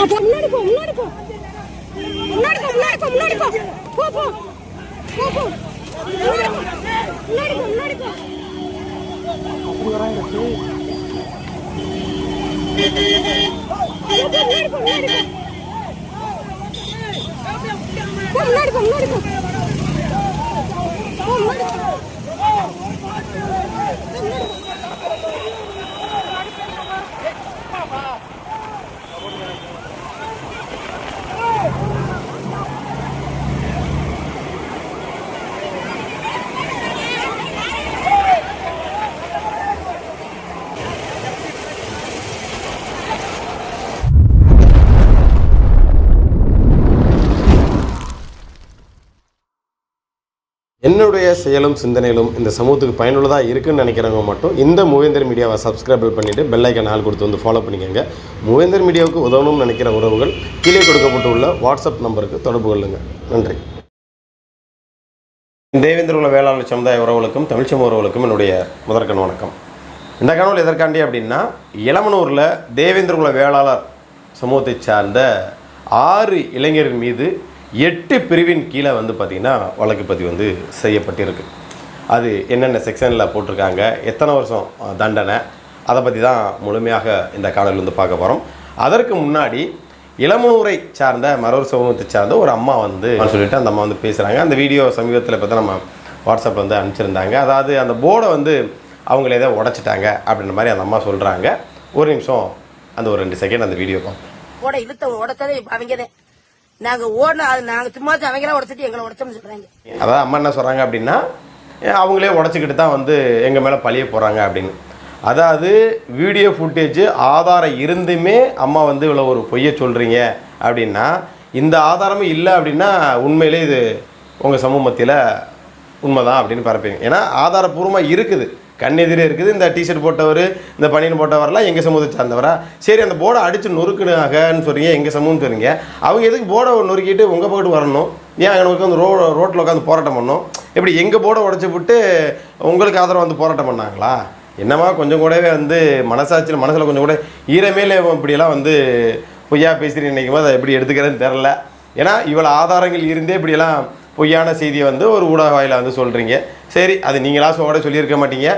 ஆமா போ முன்னாடி போ முன்னாடி போ. முன்னாடி போ முன்னாடி போ முன்னாடி போ. போ போ. போ போ. முன்னாடி போ முன்னாடி போ. முன்னாடி போ முன்னாடி போ முன்னாடி போ முன்னாடி போ உங்களுடைய செயலும் சிந்தனையிலும் இந்த சமூகத்துக்கு பயனுள்ளதாக இருக்குன்னு நினைக்கிறவங்க மட்டும் இந்த மூவேந்தர் மீடியாவை சப்ஸ்கிரைப் பண்ணிவிட்டு பெல்லைக்கன் ஆள் கொடுத்து வந்து ஃபாலோ பண்ணிக்கோங்க. மூவேந்தர் மீடியாவுக்கு உதவணும்னு நினைக்கிற உறவுகள் கீழே கொடுக்கப்பட்டுள்ள வாட்ஸ்அப் நம்பருக்கு தொடர்பு கொள்ளுங்கள் நன்றி. தேவேந்திர உள்ள வேளாண் சமுதாய உறவுகளுக்கும் தமிழ் உறவுகளுக்கும் என்னுடைய முதற்கண் வணக்கம். இந்த கனவுல எதற்காண்டி அப்படின்னா இளமனூரில் தேவேந்திரகுல வேளாளர் சமூகத்தை சார்ந்த ஆறு இளைஞர்கள் மீது எட்டு பிரிவின் கீழே வந்து பார்த்திங்கன்னா வழக்கு பதிவு வந்து செய்யப்பட்டிருக்கு. அது என்னென்ன செக்ஷனில் போட்டிருக்காங்க எத்தனை வருஷம் தண்டனை அதை பற்றி தான் முழுமையாக இந்த காணொலி வந்து பார்க்க போகிறோம் அதற்கு முன்னாடி இளமனூரை சார்ந்த மரவர் சமூகத்தை சார்ந்த ஒரு அம்மா வந்து சொல்லிட்டு அந்த அம்மா வந்து பேசுகிறாங்க அந்த வீடியோ சமீபத்தில் இப்போ தான் நம்ம வாட்ஸ்அப்பில் வந்து அனுப்பிச்சிருந்தாங்க. அதாவது அந்த போர்டை வந்து அவங்களே ஏதோ உடைச்சிட்டாங்க அப்படின்ற மாதிரி அந்த அம்மா சொல்கிறாங்க ஒரு நிமிஷம் அந்த ஒரு ரெண்டு செகண்ட் அந்த வீடியோ பார்ப்போம் இழுத்த உடச்சதே அவங்க நாங்க ஓடணும் அது நாங்க சும்மா அவங்களா உடச்சிட்டு எங்களை உடச்சோம்னு சொல்றாங்க. அதாவது அம்மா என்ன சொல்கிறாங்க அப்படின்னா அவங்களே உடச்சிக்கிட்டு தான் வந்து எங்கள் மேலே பழிய போகிறாங்க அப்படின்னு. அதாவது வீடியோ ஃபுட்டேஜ் ஆதாரம் இருந்துமே அம்மா வந்து இவ்வளோ ஒரு பொய்யை சொல்கிறீங்க அப்படின்னா இந்த ஆதாரமும் இல்லை அப்படின்னா உண்மையிலே இது உங்கள் சமூக மத்தியில் உண்மைதான் அப்படின்னு பரப்பீங்க ஏன்னா ஆதாரப்பூர்வமாக இருக்குது. கண்ணெதிரே இருக்குது. இந்த டிஷர்ட் போட்டவர் இந்த பனியன் போட்டவரெல்லாம் எங்கள் சமூகத்தை சார்ந்தவரா? சரி அந்த போர்டை அடித்து நொறுக்குனாகன்னு சொல்கிறீங்க எங்கள் சமூகம்னு சொல்றீங்க அவங்க எதுக்கு போர்டை நொறுக்கிட்டு உங்கள் பக்கத்து வரணும்? ஏன் அங்கே உட்காந்து ரோ ரோட்டில் உட்காந்து போராட்டம் பண்ணோம் இப்படி எங்கள் போர்டை உடச்சி விட்டு உங்களுக்கு ஆதரவு வந்து போராட்டம் பண்ணாங்களா? என்னம்மா கொஞ்சம் கூடவே வந்து மனசாட்சியில் மனசில் கொஞ்சம் கூட ஈரமேல இப்படியெல்லாம் வந்து பொய்யா பேசுகிறீங்க நினைக்கும் போது அதை எப்படி எடுத்துக்கிறேன்னு தெரில. ஏன்னா இவ்வளோ ஆதாரங்கள் இருந்தே இப்படியெல்லாம் பொய்யான செய்தியை வந்து ஒரு ஊடக வாயில் வந்து சொல்கிறீங்க சரி அது நீங்களா சோட சொல்லியிருக்க மாட்டீங்க.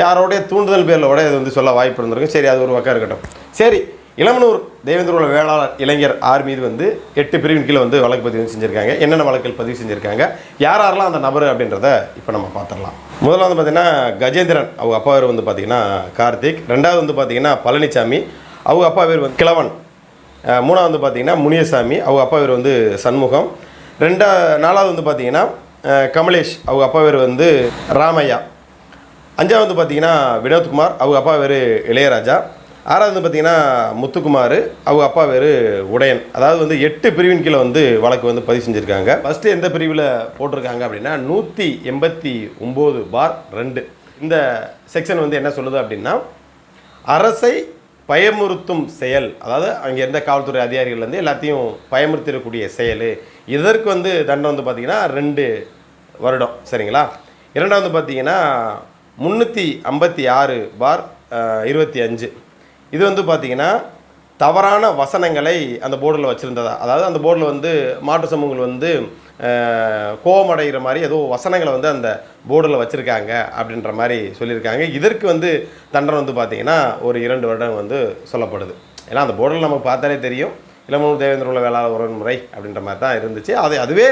யாரோடைய தூண்டுதல் பேரில் கூட இது வந்து சொல்ல வாய்ப்பு இருந்திருக்கும். சரி அது ஒரு பக்கம் இருக்கட்டும். சரி இளமனூர் தேவேந்திரோட வேளாளர் இளைஞர் ஆர் மீது வந்து எட்டு பிரிவின் கீழே வந்து வழக்கு பதிவு செஞ்சுருக்காங்க. என்னென்ன வழக்கில் பதிவு செஞ்சுருக்காங்க? யார் யாரெல்லாம் அந்த நபர் அப்படின்றத இப்போ நம்ம பார்த்துடலாம். முதல்ல வந்து பார்த்தீங்கன்னா கஜேந்திரன் அவங்க அப்பா பேர் வந்து பார்த்தீங்கன்னா கார்த்திக். ரெண்டாவது வந்து பார்த்தீங்கன்னா பழனிசாமி அவங்க அப்பா பேர் வந்து கிழவன். மூணாவது வந்து பார்த்தீங்கன்னா முனியசாமி. அவங்க அப்பா பேர் வந்து சண்முகம். ரெண்டா நாலாவது வந்து பார்த்தீங்கன்னா கமலேஷ் அவங்க அப்பா பேர் வந்து ராமையா. அஞ்சாவது வந்து பார்த்தீங்கன்னா வினோத்குமார் அவங்க அப்பா பேர் இளையராஜா. ஆறாவது வந்து பார்த்தீங்கன்னா முத்துக்குமார் அவங்க அப்பா பேர் உடையன் அதாவது வந்து எட்டு பிரிவின் கீழே வந்து வழக்கு வந்து பதிவு செஞ்சுருக்காங்க. ஃபஸ்ட்டு எந்த பிரிவில் போட்டிருக்காங்க அப்படின்னா நூற்றி எண்பத்தி ஒம்பது பார் ரெண்டு. இந்த செக்ஷன் வந்து என்ன சொல்லுது அப்படின்னா அரசை பயமுறுத்தும் செயல் அதாவது அங்கே இருந்த காவல்துறை அதிகாரிகள் வந்து எல்லாத்தையும் பயமுறுத்திடக்கூடிய செயல். இதற்கு வந்து தண்டனை வந்து பார்த்திங்கன்னா ரெண்டு வருடம் சரிங்களா? இரண்டாவது பார்த்திங்கன்னா பார்த்தீங்கன்னா முந்நூற்றி ஐம்பத்தி ஆறு பார் இருபத்தி அஞ்சு. இது வந்து பார்த்திங்கன்னா தவறான வசனங்களை அந்த போர்டில் வச்சுருந்ததா? அதாவது அந்த போர்டில் வந்து மாற்று சமூகங்கள் வந்து கோபமடைகிற மாதிரி ஏதோ வசனங்களை வந்து அந்த போர்டில் வச்சுருக்காங்க அப்படின்ற மாதிரி சொல்லியிருக்காங்க. இதற்கு வந்து தண்டனை வந்து பார்த்திங்கன்னா ஒரு இரண்டு வருடம் வந்து சொல்லப்படுது. ஏன்னா அந்த போர்டில் நமக்கு பார்த்தாலே தெரியும். இளமனூர் தேவேந்திர உள்ள வேளாளர் உறவுமுறை அப்படின்ற மாதிரி தான் இருந்துச்சு. அது அதுவே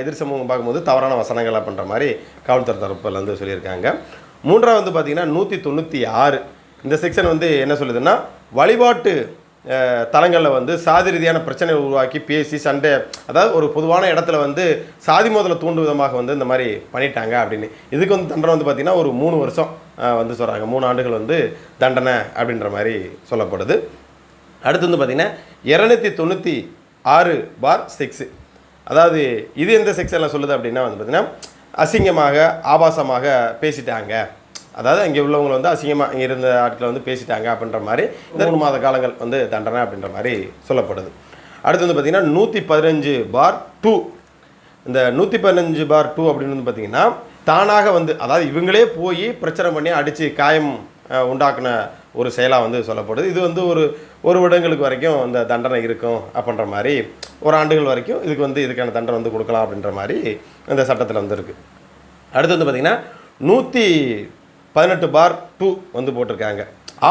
எதிர் சமூகம் பார்க்கும்போது தவறான வசனங்களை பண்ணுற மாதிரி காவல்துறை தரப்பில் வந்து சொல்லியிருக்காங்க. மூன்றாவது வந்து பார்த்திங்கன்னா நூற்றி தொண்ணூற்றி ஆறு. இந்த செக்ஷன் வந்து என்ன சொல்லுதுன்னா வழிபாட்டு தலங்களில் வந்து சாதி ரீதியான பிரச்சனை உருவாக்கி பேசி சண்டை அதாவது ஒரு பொதுவான இடத்துல வந்து சாதி மோதலை தூண்டும் விதமாக வந்து இந்த மாதிரி பண்ணிட்டாங்க அப்படின்னு. இதுக்கு வந்து தண்டனை வந்து பார்த்திங்கன்னா ஒரு மூணு வருஷம் வந்து சொல்கிறாங்க மூணு ஆண்டுகள் வந்து தண்டனை அப்படின்ற மாதிரி சொல்லப்படுது. அடுத்து வந்து பார்த்திங்கன்னா இரநூத்தி தொண்ணூற்றி ஆறு பார் சிக்ஸு அதாவது இது எந்த செக்ஷனில் சொல்லுது அப்படின்னா வந்து பார்த்திங்கன்னா அசிங்கமாக ஆபாசமாக பேசிட்டாங்க. அதாவது அங்கே உள்ளவங்க வந்து அசிங்கமாக இங்கே இருந்த ஆட்களை வந்து பேசிட்டாங்க அப்படின்ற மாதிரி இந்த மூணு மாத காலங்கள் வந்து தண்டனை அப்படின்ற மாதிரி சொல்லப்படுது. அடுத்து வந்து பார்த்திங்கன்னா நூற்றி பதினஞ்சு பார் டூ. இந்த நூற்றி பதினஞ்சு பார் டூ அப்படின்னு வந்து பார்த்தீங்கன்னா தானாக வந்து அதாவது இவங்களே போய் பிரச்சனை பண்ணி அடித்து காயம் உண்டாக்குன ஒரு செயலாக வந்து சொல்லப்படுது. இது வந்து ஒரு ஒரு வருடங்களுக்கு வரைக்கும் இந்த தண்டனை இருக்கும் அப்படின்ற மாதிரி ஒரு ஆண்டுகள் வரைக்கும் இதுக்கு வந்து இதுக்கான தண்டனை வந்து கொடுக்கலாம் அப்படின்ற மாதிரி இந்த சட்டத்தில் வந்து இருக்குது அடுத்து வந்து பார்த்திங்கன்னா நூற்றி பதினெட்டு பார் டூ வந்து போட்டிருக்காங்க.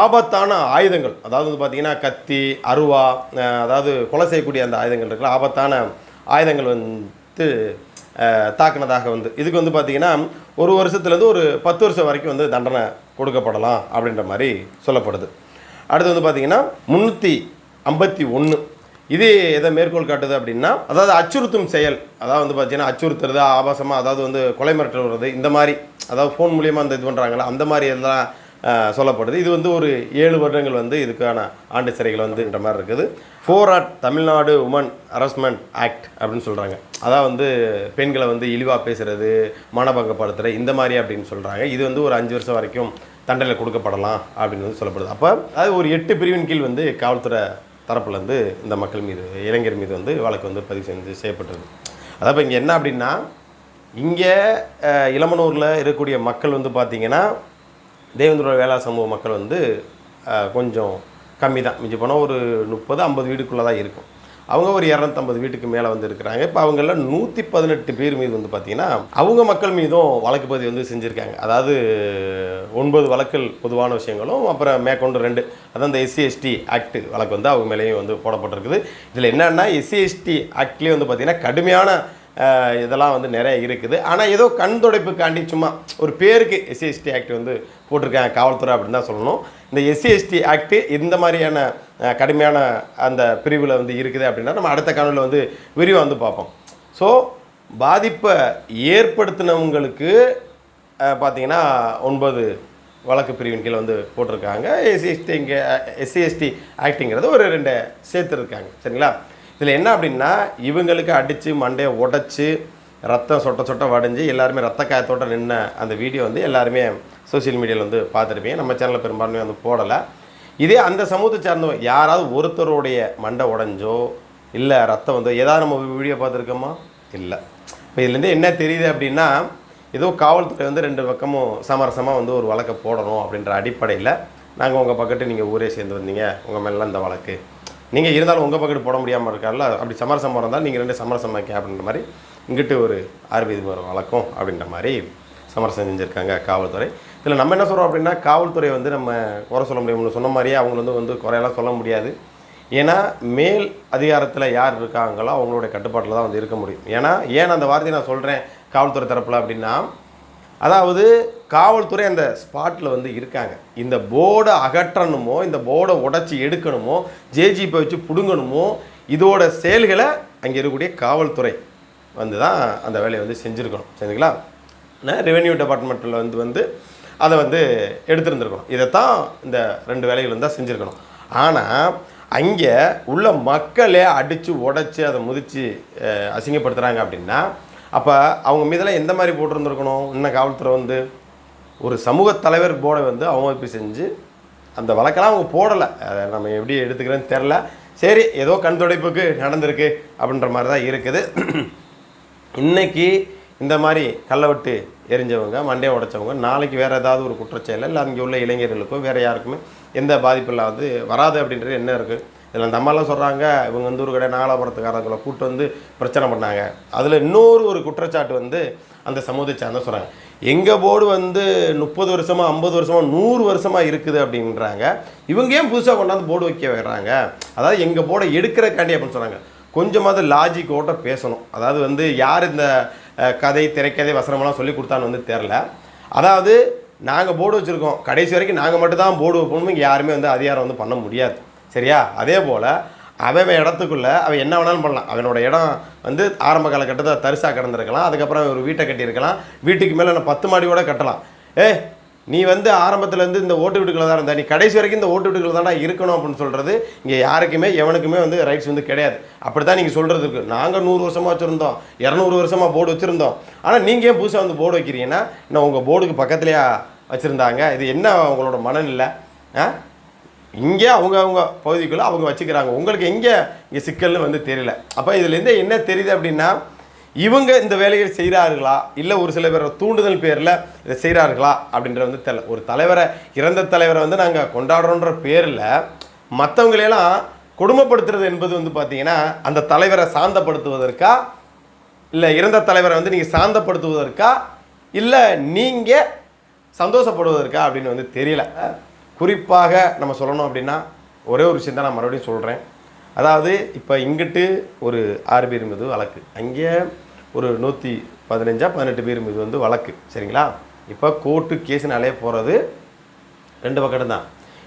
ஆபத்தான ஆயுதங்கள் அதாவது வந்து பார்த்திங்கன்னா கத்தி அருவா அதாவது கொலை செய்யக்கூடிய அந்த ஆயுதங்கள் இருக்குல்ல ஆபத்தான ஆயுதங்கள் வந்து தாக்குனதாக வந்து இதுக்கு வந்து பார்த்திங்கன்னா ஒரு வருஷத்துலேருந்து ஒரு பத்து வருஷம் வரைக்கும் வந்து தண்டனை கொடுக்கப்படலாம் அப்படின்ற மாதிரி சொல்லப்படுது. அடுத்து வந்து பார்த்திங்கன்னா முந்நூற்றி ஐம்பத்தி ஒன்று இது எதை மேற்கோள் காட்டுது அப்படின்னா அதாவது அச்சுறுத்தும் செயல். அதாவது வந்து பார்த்தீங்கன்னா அச்சுறுத்துறது ஆபாசமாக அதாவது வந்து கொலை மிரட்டல் வர்றது இந்த மாதிரி அதாவது ஃபோன் மூலியமாக அந்த இது பண்ணுறாங்களா அந்த மாதிரி எல்லாம் சொல்லப்படுது. இது வந்து ஒரு ஏழு வருடங்கள் வந்து இதுக்கான ஆண்டு சிறைகள் வந்துன்ற மாதிரி இருக்குது. ஃபோர் ஆட் தமிழ்நாடு உமன் அரஸ்மெண்ட் ஆக்ட் அப்படின்னு சொல்கிறாங்க அதான் வந்து பெண்களை வந்து இழிவாக பேசுகிறது மானபங்கப்படுத்துகிற இந்த மாதிரி அப்படின்னு சொல்கிறாங்க இது வந்து ஒரு அஞ்சு வருஷம் வரைக்கும் தண்டனை கொடுக்கப்படலாம் அப்படின்னு வந்து சொல்லப்படுது. அப்போ அது ஒரு எட்டு பிரிவின் கீழ் வந்து காவல்துறை தரப்புலேருந்து இந்த மக்கள் மீது இளைஞர் மீது வந்து வழக்கு வந்து பதிவு செஞ்சு செய்யப்பட்டது. அதாவது இங்கே என்ன அப்படின்னா இங்கே இளமனூரில் இருக்கக்கூடிய மக்கள் வந்து பார்த்திங்கன்னா தேவேந்திரோட வேளா சமூக மக்கள் வந்து கொஞ்சம் கம்மி தான் மிஞ்சி போனால் ஒரு முப்பது ஐம்பது வீடுக்குள்ளே தான் இருக்கும். அவங்க ஒரு இரநூத்தம்பது வீட்டுக்கு மேலே வந்து இருக்கிறாங்க. இப்போ அவங்கள நூற்றி பதினெட்டு பேர் மீது வந்து பார்த்திங்கன்னா அவங்க மக்கள் மீதும் வழக்கு பதிவு வந்து செஞ்சுருக்காங்க. அதாவது ஒன்பது வழக்கில் பொதுவான விஷயங்களும் அப்புறம் மேற்கொண்டு ரெண்டு. அதான் இந்த எஸ்சி எஸ்டி ஆக்ட் வழக்கு வந்து அவங்க மேலேயும் வந்து போடப்பட்டிருக்குது. இதில் என்னென்னா எஸ்சி எஸ்டி ஆக்ட்லேயே வந்து பார்த்திங்கன்னா கடுமையான இதெல்லாம் வந்து நிறைய இருக்குது. ஆனால் ஏதோ கண் துடைப்புக்காண்டி சும்மா ஒரு பேருக்கு எஸ்சி எஸ்டி ஆக்ட் வந்து போட்டிருக்காங்க காவல்துறை அப்படின்னு தான் சொல்லணும். இந்த எஸ்சி எஸ்டி ஆக்ட் இந்த மாதிரியான கடுமையான அந்த பிரிவில் வந்து இருக்குது அப்படின்னா நம்ம அடுத்த காணொலியில் வந்து விரிவாக வந்து பார்ப்போம். ஸோ பாதிப்பை ஏற்படுத்தினவங்களுக்கு பார்த்திங்கன்னா பார்த்தீங்கன்னா ஒன்பது வழக்கு பிரிவின் கீழே வந்து போட்டிருக்காங்க. எஸ்சி எஸ்டி இங்கே எஸ்சி எஸ்டி ஆக்டிங்கிறது ஒரு ரெண்டு சேர்த்துருக்காங்க. சரிங்களா? இதில் என்ன அப்படின்னா இவங்களுக்கு அடித்து மண்டையை உடச்சி ரத்தம் சொட்ட சொட்ட வடைஞ்சு எல்லாருமே ரத்த காயத்தோட நின்ன அந்த வீடியோ வந்து எல்லாருமே சோஷியல் மீடியாவில் வந்து பார்த்துருப்பீங்க. நம்ம சேனலில் பெரும்பான்மை வந்து போடலை. இதே அந்த சமூகத்தை சார்ந்தவங்க யாராவது ஒருத்தருடைய மண்டை உடஞ்சோ இல்லை ரத்தம் வந்து ஏதாவது நம்ம வீடியோ பார்த்துருக்கோமா? இல்லை. இப்போ இதுலேருந்து என்ன தெரியுது அப்படின்னா ஏதோ காவல்துறை வந்து ரெண்டு பக்கமும் சமரசமாக வந்து ஒரு வழக்கை போடணும் அப்படின்ற அடிப்படையில் நாங்கள் உங்கள் பக்கத்து நீங்கள் ஊரே சேர்ந்து வந்தீங்க. உங்கள் மேலாம் இந்த வழக்கு. நீங்கள் இருந்தாலும் உங்கள் பக்கத்து போட முடியாமல் இருக்கார்ல அப்படி சமரசம் இருந்தால் நீங்கள் ரெண்டு சமரசமாக்கி அப்படின்ற மாதிரி இங்கிட்டு ஒரு ஆர்பிது ஒரு வழக்கம் அப்படின்ற மாதிரி சமரசம் செஞ்சுருக்காங்க காவல்துறை. இதில் நம்ம என்ன சொல்கிறோம் அப்படின்னா காவல்துறை வந்து நம்ம குறை சொல்ல முடியும். சொன்ன மாதிரியே அவங்க வந்து வந்து குறையெல்லாம் சொல்ல முடியாது. ஏன்னா மேல் அதிகாரத்தில் யார் இருக்காங்களோ அவங்களுடைய கட்டுப்பாட்டில் தான் வந்து இருக்க முடியும். ஏன்னா ஏன் அந்த வார்த்தையை நான் சொல்கிறேன் காவல்துறை தரப்பில் அப்படின்னா அதாவது காவல்துறை அந்த ஸ்பாட்டில் வந்து இருக்காங்க. இந்த போர்டை அகற்றணுமோ இந்த போர்டை உடச்சி எடுக்கணுமோ ஜேஜிபை வச்சு பிடுங்கணுமோ இதோட செயல்களை அங்கே இருக்கக்கூடிய காவல்துறை வந்து தான் அந்த வேலையை வந்து செஞ்சுருக்கணும். சரிங்களா? ரெவென்யூ டிபார்ட்மெண்ட்டில் வந்து வந்து அதை வந்து எடுத்துருந்துருக்கணும். இதைத்தான் இந்த ரெண்டு வேலைகள் வந்து தான் செஞ்சுருக்கணும். ஆனால் அங்கே உள்ள மக்களே அடித்து உடச்சி அதை முதிச்சு அசிங்கப்படுத்துகிறாங்க அப்படின்னா அப்போ அவங்க மீதெல்லாம் எந்த மாதிரி போட்டிருந்துருக்கணும்? இன்னும் காவல்துறை வந்து ஒரு சமூக தலைவர் போர்டை வந்து அவமதிப்பு செஞ்சு அந்த வழக்கெல்லாம் அவங்க போடலை. அதை நம்ம எப்படி எடுத்துக்கிறேன்னு தெரில. சரி ஏதோ கண் துடைப்புக்கு நடந்திருக்கு அப்படின்ற மாதிரி தான் இருக்குது. இன்னைக்கு இந்த மாதிரி கல்லை எரிஞ்சவங்க மண்டையை உடைச்சவங்க நாளைக்கு வேறு ஏதாவது ஒரு குற்றச்செயல் இல்லை அங்கே உள்ள இளைஞர்களுக்கோ வேறு யாருக்குமே எந்த பாதிப்பும் வந்து வராது அப்படின்றது என்ன இருக்குது இதில் அந்த அம்மாலாம் சொல்கிறாங்க இவங்க வந்து ஒரு கடை நாகலாபுரத்துக்காரங்களை கூப்பிட்டு வந்து பிரச்சனை பண்ணாங்க. அதில் இன்னொரு ஒரு குற்றச்சாட்டு வந்து அந்த சமூகத்தை சார்ந்த சொல்கிறாங்க எங்கள் போர்டு வந்து முப்பது வருஷமாக ஐம்பது வருஷமாக நூறு வருஷமாக இருக்குது அப்படின்றாங்க. இவங்க ஏன் புதுசாக கொண்டாந்து போர்டு வைக்க வர்றாங்க அதாவது எங்கள் போர்டை எடுக்கிறக்காண்டி அப்படின்னு சொல்கிறாங்க கொஞ்சமாவது லாஜிக்கோட பேசணும். அதாவது வந்து யார் இந்த கதை திரைக்கதை வசனமெல்லாம் சொல்லி கொடுத்தான்னு வந்து தெரில அதாவது நாங்கள் போர்டு வச்சுருக்கோம். கடைசி வரைக்கும் நாங்கள் மட்டும்தான் போர்டு வைப்போம் இங்கே யாருமே வந்து அதிகாரம் வந்து பண்ண முடியாது. சரியா? அதே போல் அவன் இடத்துக்குள்ளே அவன் என்ன வேணாலும் பண்ணலாம். அவனோட இடம் வந்து ஆரம்ப காலகட்டத்தில் தரிசாக கிடந்திருக்கலாம். அதுக்கப்புறம் ஒரு வீட்டை கட்டியிருக்கலாம். வீட்டுக்கு மேலே நான் பத்து மாடியோட கட்டலாம். ஏ நீ வந்து ஆரம்பத்துலேருந்து இந்த ஓட்டு வீட்டுக்குள்ள தான் இருந்தா. நீ கடைசி வரைக்கும் இந்த ஓட்டு வீட்டுக்குள்ள தான்டா இருக்கணும் அப்படின்னு சொல்கிறது இங்கே யாருக்குமே எவனுக்குமே வந்து ரைட்ஸ் வந்து கிடையாது. அப்படி தான் நீங்கள் சொல்கிறது இருக்குது நாங்கள் நூறு வருஷமாக வச்சுருந்தோம். இரநூறு வருஷமாக போர்டு வச்சுருந்தோம். ஆனால் நீங்கள் ஏன் புதுசாக வந்து போர்டு வைக்கிறீங்கன்னா இன்னும் உங்கள் போர்டுக்கு பக்கத்துலேயே வச்சுருந்தாங்க. இது என்ன உங்களோட மனநிலை? ஆ? இங்கே அவங்க அவங்க பகுதிக்குள்ளே அவங்க வச்சுக்கிறாங்க. உங்களுக்கு எங்கே இங்கே சிக்கல்னு வந்து தெரியல. அப்போ இதுலேருந்து என்ன தெரியுது அப்படின்னா இவங்க இந்த வேலையை செய்கிறார்களா? இல்லை ஒரு சில பேர் தூண்டுதல் பேரில் இதை செய்கிறார்களா? அப்படின்றது வந்து தெரியல. ஒரு தலைவரை இறந்த தலைவரை வந்து நாங்கள் கொண்டாடுறோன்ற பேரில் மற்றவங்களையெல்லாம் கொடுமைப்படுத்துறது என்பது வந்து பார்த்திங்கன்னா அந்த தலைவரை சாந்தப்படுத்துவதற்கா? இல்லை இறந்த தலைவரை வந்து நீங்கள் சாந்தப்படுத்துவதற்கா? இல்லை நீங்கள் சந்தோஷப்படுவதற்கா அப்படின்னு வந்து தெரியல. குறிப்பாக நம்ம சொல்லணும் அப்படின்னா ஒரே ஒரு விஷயம் தான் நான் மறுபடியும் சொல்கிறேன் அதாவது இப்போ இங்கிட்டு ஒரு ஆறு பேர் மீது வழக்கு. அங்கே ஒரு நூற்றி பதினஞ்சா பதினெட்டு பேர் மீது வந்து வழக்கு. சரிங்களா? இப்போ கோர்ட்டு கேஸுனாலே போகிறது ரெண்டு பக்கம் தான்.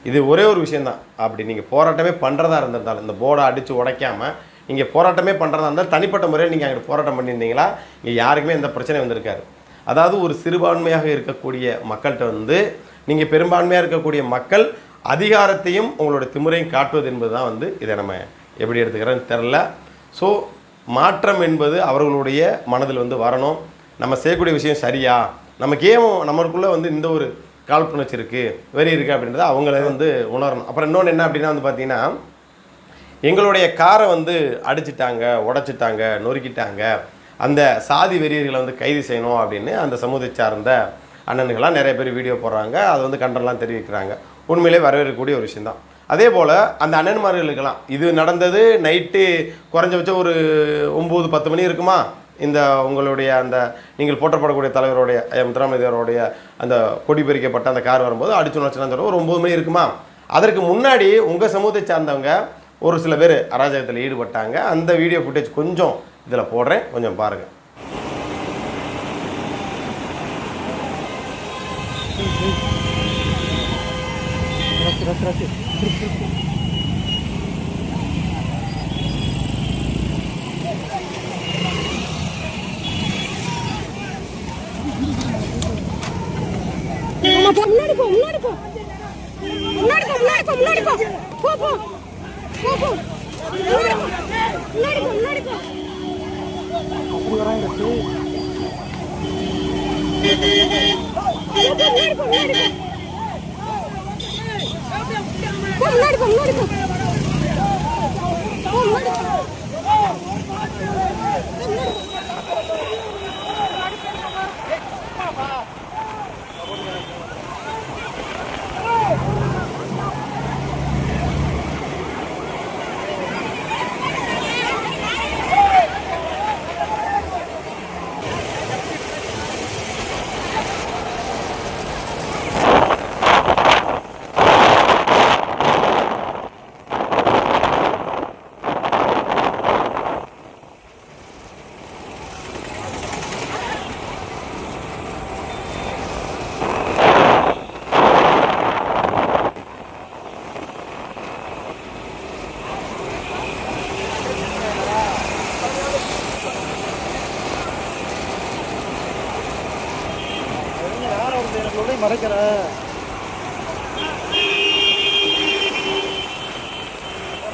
இது ஒரே ஒரு விஷயந்தான் அப்படி நீங்கள் போராட்டமே பண்ணுறதா இருந்திருந்தாலும் இந்த போர்டை அடித்து உடைக்காம நீங்கள் போராட்டமே பண்ணுறதா இருந்தால் தனிப்பட்ட முறையில் நீங்கள் அங்கே போராட்டம் பண்ணியிருந்தீங்களா? இங்கே யாருக்குமே எந்த பிரச்சனையும் வந்திருக்காரு அதாவது ஒரு சிறுபான்மையாக இருக்கக்கூடிய மக்கள்கிட்ட வந்து நீங்கள் பெரும்பான்மையாக இருக்கக்கூடிய மக்கள் அதிகாரத்தையும் உங்களோட திமுறையும் காட்டுவது என்பது தான் வந்து இதை நம்ம எப்படி எடுத்துக்கிறேன்னு தெரில ஸோ மாற்றம் என்பது அவர்களுடைய மனதில் வந்து வரணும். நம்ம செய்யக்கூடிய விஷயம் சரியா? நமக்கு ஏன் நம்மளுக்குள்ளே வந்து இந்த ஒரு காழ்ப்புணர்ச்சி இருக்குது வெறி இருக்குது அப்படின்றத அவங்களே வந்து உணரணும். அப்புறம் இன்னொன்று என்ன அப்படின்னா வந்து பார்த்தீங்கன்னா எங்களுடைய காரை வந்து அடிச்சிட்டாங்க உடச்சிட்டாங்க நொறுக்கிட்டாங்க. அந்த சாதி வெறியர்களை வந்து கைது செய்யணும் அப்படின்னு அந்த சமூகத்தை சார்ந்த அண்ணனுங்கள்லாம் நிறைய பேர் வீடியோ போடுறாங்க. அது வந்து கண்டனம்லாம் தெரிவிக்கிறாங்க. உண்மையிலே வரவேற்கக்கூடிய ஒரு விஷயந்தான் அதே போல் அந்த அண்ணன்மார்களுக்கெல்லாம் இது நடந்தது நைட்டு குறைஞ்சபட்சம் ஒரு ஒம்பது பத்து மணி இருக்குமா? இந்த உங்களுடைய அந்த நீங்கள் போற்றப்படக்கூடிய தலைவருடைய எம் முத்துராமலிங்கருடைய அந்த கொடி பிரிக்கப்பட்ட அந்த கார் வரும்போது அடிச்சு நடிச்சுலாம் சொல்ல ஒரு ஒம்பது மணி இருக்குமா? அதற்கு முன்னாடி உங்கள் சமூகத்தை சார்ந்தவங்க ஒரு சில பேர் அராஜகத்தில் ஈடுபட்டாங்க. அந்த வீடியோ ஃபுட்டேஜ் கொஞ்சம் இதில் போடுறேன். கொஞ்சம் பாருங்கள் ஆமா, போ, முன்னாடி போ முன்னாடி போ. முன்னாடி போ முன்னாடி போ முன்னாடி போ. போ போ. போ போ. போ போ முன்னாடி போ முன்னாடி போ முன்னாடி போ போ. முன்னாடி போ முன்னாடி போ போ முன்னாடி போ மறைக்கிற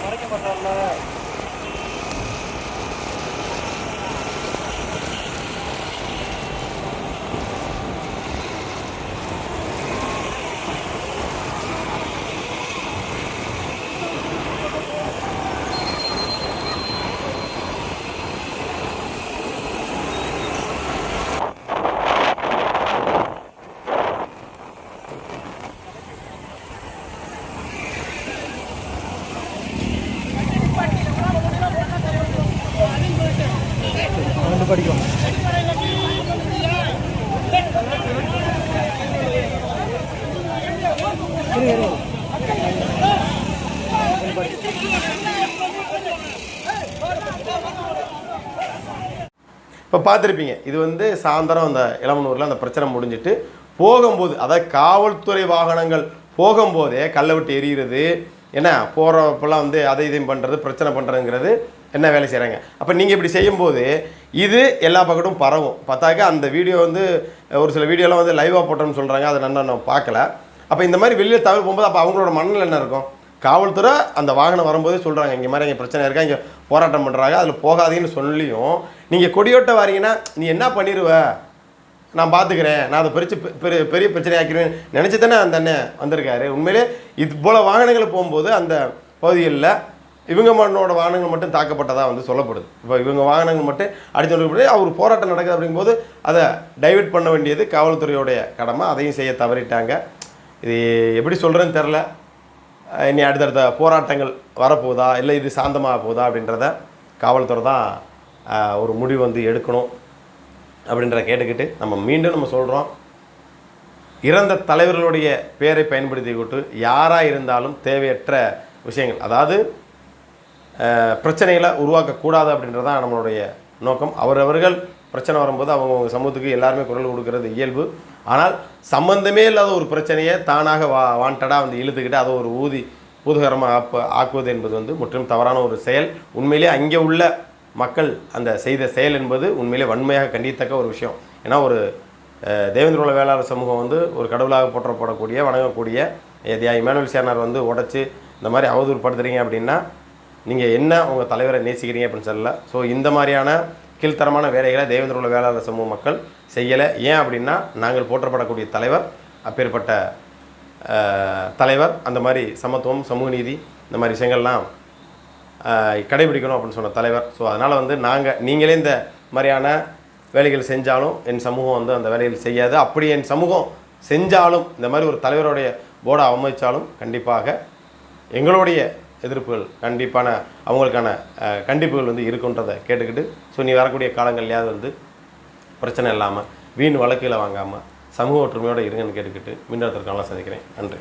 மறைக்க மாட்டான்ல ரெண்டு படிக்கும் இரு, இரு. ரெண்டு படிக்கும் இப்போ பார்த்துருப்பீங்க. இது வந்து சாயந்தரம் அந்த இளமனூரில் அந்த பிரச்சனை முடிஞ்சிட்டு போகும்போது அதாவது காவல்துறை வாகனங்கள் போகும்போதே கல்லை விட்டு எரியிறது என்ன போகிறப்பெல்லாம் வந்து அதை இதையும் பண்ணுறது பிரச்சனை பண்ணுறதுங்கிறது என்ன வேலை செய்கிறாங்க அப்போ நீங்கள் இப்படி செய்யும்போது இது எல்லா பக்கட்டும் பரவும். பார்த்தாக்க அந்த வீடியோ வந்து ஒரு சில வீடியோலாம் வந்து லைவாக போட்டோம்னு சொல்கிறாங்க அதை நான் நான் பார்க்கல. அப்போ இந்த மாதிரி வெளியில் தவிர போகும்போது அப்போ அவங்களோட மனநிலை என்ன இருக்கும்? காவல்துறை அந்த வாகனம் வரும்போதே சொல்கிறாங்க இங்கே மாதிரி இங்கே பிரச்சனை இருக்கா? இங்கே போராட்டம் பண்ணுறாங்க அதில் போகாதீங்கன்னு சொல்லியும் நீங்கள் கொடியோட்ட வரீங்கன்னா நீ என்ன பண்ணிடுவ நான் பார்த்துக்கிறேன் நான் அதை பிரித்து பெரிய பெரிய பிரச்சனை ஆக்கிடுவேன் நினச்சி தானே அந்த அண்ணன் வந்திருக்காரு. உண்மையிலே இது போல் வாகனங்கள் போகும்போது அந்த பகுதிகளில் இவங்க மண்ணோட வாகனங்கள் மட்டும் தாக்கப்பட்டதாக வந்து சொல்லப்படுது. இப்போ இவங்க வாகனங்கள் மட்டும் அடித்து கொண்டு அவர் போராட்டம் நடக்குது அப்படிங்கும்போது அதை டைவெர்ட் பண்ண வேண்டியது காவல்துறையோடைய கடமை. அதையும் செய்ய தவறிட்டாங்க. இது எப்படி சொல்கிறேன்னு தெரில இனி அடுத்தடுத்த போராட்டங்கள் வரப்போகுதா? இல்லை இது சாந்தமாக போகுதா அப்படின்றத காவல்துறை தான் ஒரு முடிவு வந்து எடுக்கணும் அப்படின்றத கேட்டுக்கிட்டு நம்ம மீண்டும் நம்ம சொல்கிறோம் இறந்த தலைவர்களுடைய பெயரை பயன்படுத்தி கொண்டு யாராக இருந்தாலும் தேவையற்ற விஷயங்கள் அதாவது பிரச்சனைகளை உருவாக்கக்கூடாது அப்படின்றது தான் நம்மளுடைய நோக்கம். அவரவர்கள் பிரச்சனை வரும்போது அவங்க சமூகத்துக்கு எல்லாருமே குரல் கொடுக்கறது இயல்பு. ஆனால் சம்பந்தமே இல்லாத ஒரு பிரச்சனையை தானாக வா வாண்டடாக வந்து இழுத்துக்கிட்டு அதை ஒரு ஊதி பூதகரமாக ஆப்ப ஆக்குவது என்பது வந்து முற்றிலும் தவறான ஒரு செயல். உண்மையிலே அங்கே உள்ள மக்கள் அந்த செய்த செயல் என்பது உண்மையிலே வன்மையாக கண்டித்தக்க ஒரு விஷயம். ஏன்னா ஒரு அஹ், தேவேந்திர வேளாளர் சமூகம் வந்து ஒரு கடவுளாக போற்றப்படக்கூடிய வணங்கக்கூடிய தியா இமானுவல் சேனார் வந்து உடச்சி இந்த மாதிரி அவதூறுப்படுத்துகிறீங்க அப்படின்னா நீங்கள் என்ன உங்கள் தலைவரை நேசிக்கிறீங்க அப்படின்னு சொல்லல. ஸோ இந்த மாதிரியான கீழ்த்தரமான வேலைகளை தேவேந்திர குல வேளாளர் சமூக மக்கள் செய்யலை. ஏன் அப்படின்னா நாங்கள் போற்றப்படக்கூடிய தலைவர் அப்பேற்பட்ட தலைவர் அந்த மாதிரி சமத்துவம் சமூக நீதி இந்த மாதிரி விஷயங்கள்லாம் கடைபிடிக்கணும் அப்படின்னு சொன்ன தலைவர். ஸோ அதனால் வந்து நாங்கள் நீங்களே இந்த மாதிரியான வேலைகள் செஞ்சாலும் என் சமூகம் வந்து அந்த வேலைகள் செய்யாது. அப்படி என் சமூகம் செஞ்சாலும் இந்த மாதிரி ஒரு தலைவருடைய போர்டை அவமதித்தாலும் கண்டிப்பாக எங்களுடைய எதிர்ப்புகள் கண்டிப்பான அவங்களுக்கான கண்டிப்புகள் வந்து இருக்குன்றதை கேட்டுக்கிட்டு ஸோ நீ வரக்கூடிய காலங்கள்லையாவது வந்து பிரச்சனை இல்லாமல் வீண் வழக்கில் வாங்காமல் சமூக ஒற்றுமையோடு இருங்கன்னு கேட்டுக்கிட்டு மீண்டும் சந்திக்கிறேன். நன்றி.